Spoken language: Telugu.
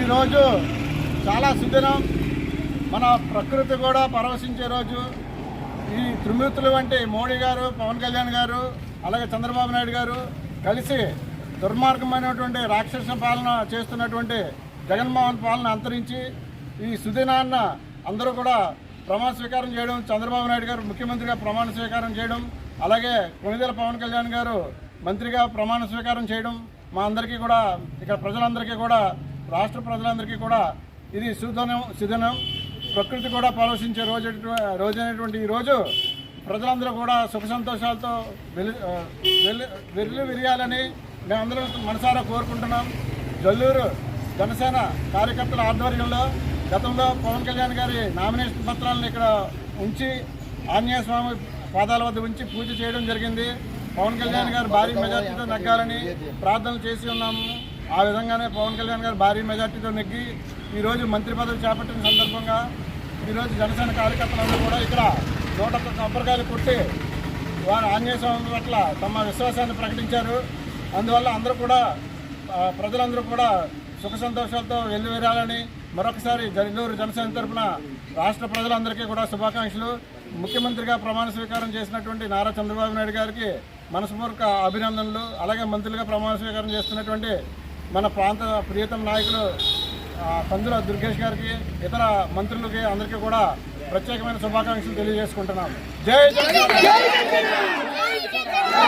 ఈరోజు చాలా సుదినం. మన ప్రకృతి కూడా పరవశించే రోజు. ఈ త్రిమూర్తులు వంటి మోడీ గారు పవన్ కళ్యాణ్ గారు అలాగే చంద్రబాబు నాయుడు గారు కలిసి దుర్మార్గమైనటువంటి రాక్షస పాలన చేస్తున్నటువంటి జగన్మోహన్ పాలన అంతరించి ఈ సుదినాన్న అందరూ కూడా ప్రమాణ స్వీకారం చేయడం చంద్రబాబు నాయుడు గారు ముఖ్యమంత్రిగా ప్రమాణ స్వీకారం చేయడం అలాగే కొణిదెల పవన్ కళ్యాణ్ గారు మంత్రిగా ప్రమాణ స్వీకారం చేయడం మా అందరికీ కూడా ఇక్కడ ప్రజలందరికీ కూడా రాష్ట్ర ప్రజలందరికీ కూడా ఇది సుధనం సుధనం. ప్రకృతి కూడా పరోషించే రోజు రోజైనటువంటి ఈ రోజు ప్రజలందరూ కూడా సుఖ సంతోషాలతో వెల్లు విరియాలని మేమందరం మనసారా కోరుకుంటున్నాం. జల్లూరు జనసేన కార్యకర్తల ఆధ్వర్యంలో గతంలో పవన్ కళ్యాణ్ గారి నామినేషన్ పత్రాలను ఇక్కడ ఉంచి ఆంజనేయస్వామి పాదాల వద్ద ఉంచి పూజ చేయడం జరిగింది. పవన్ కళ్యాణ్ గారు భారీ మెజార్టీతో నగ్గాలని ప్రార్థనలు చేసి ఉన్నాము. ఆ విధంగానే పవన్ కళ్యాణ్ గారు భారీ మెజార్టీతో నెగ్గి ఈరోజు మంత్రి పదవి చేపట్టిన సందర్భంగా ఈరోజు జనసేన కార్యకర్తలందరూ కూడా ఇక్కడ నూట కొబ్బరికాయలు కొట్టి వారు ఆంజనేయ స్వామి పట్ల తమ విశ్వాసాన్ని ప్రకటించారు. అందువల్ల అందరూ కూడా ప్రజలందరూ కూడా సుఖ సంతోషాలతో వెళ్ళివేరాలని మరొకసారి జల్లూరు జనసేన తరపున రాష్ట్ర ప్రజలందరికీ కూడా శుభాకాంక్షలు. ముఖ్యమంత్రిగా ప్రమాణ స్వీకారం చేసినటువంటి నారా చంద్రబాబు నాయుడు గారికి మనస్పూర్వక అభినందనలు. అలాగే మంత్రులుగా ప్రమాణ స్వీకారం చేస్తున్నటువంటి మన ప్రాంత ప్రియతమ నాయకులు పందుల దుర్గేష్ గారికి ఇతర మంత్రులకి అందరికీ కూడా ప్రత్యేకమైన శుభాకాంక్షలు తెలియజేసుకుంటున్నాం జై జగన్